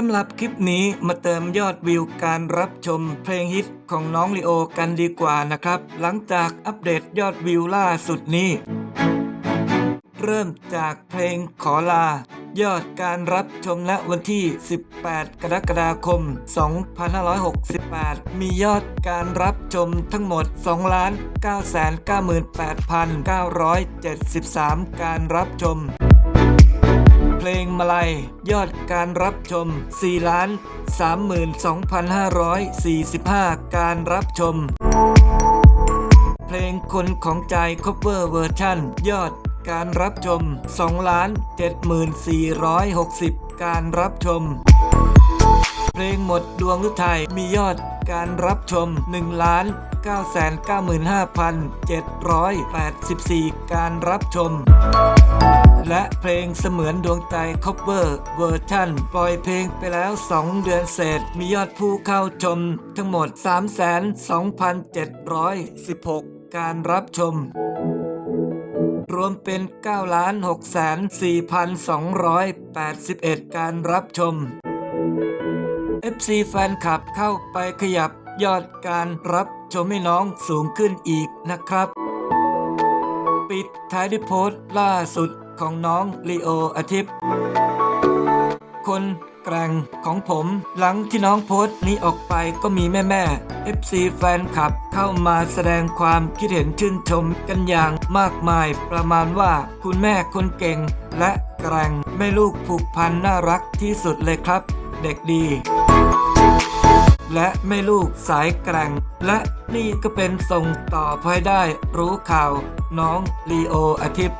สำหรับคลิปนี้มาเติมยอดวิวการรับชมเพลงฮิตของน้องลีโอกันดีกว่านะครับ หลังจากอัปเดตยอดวิวล่าสุดนี้ เริ่มจากเพลงขอลา ยอดการรับชมณวันที่ 18 กรกฎาคม 2568 มียอดการรับชมทั้งหมด 2,998,973 การรับชม มาลัย ยอดการรับชม 4 ล้าน 32,545 การรับชม เพลงคนของใจ cover เวอร์ชันยอดการรับชม 2 ล้าน74,460 การรับชม เพลงหมดดวงฤทัยมียอดการรับชม 1 ล้าน 995,784 การรับชม และเพลงเสมือนดวงใจ cover เวอร์ชันปล่อยเพลงไปแล้ว 2 เดือนเศษ มียอดผู้เข้าชมทั้งหมด 32,716 การรับชม รวมเป็น9 6 4 2 8 1 การรับชม FC แฟนคลับเข้าไปขยับยอดการรับชมให้น้องสูงขึ้นอีกนะครับ ปิดท้ายด้วยโพสต์ล่าสุด ของน้องลีโออาทิตย์ คนแกร่งของผมหลังที่น้องโพสต์นี้ออกไปก็มีแม่แม่ FC แฟนคลับเข้ามาแสดงความคิดเห็นชื่นชมกันอย่างมากมายประมาณว่าคุณแม่คนเก่ง และแกร่งแม่ลูกผูกพันน่ารักที่สุดเลยครับ เด็กดี และแม่ลูกสายแกร่ง และนี่ก็เป็นส่งต่อพให้ได้รู้ข่าว น้องลีโออาทิตย์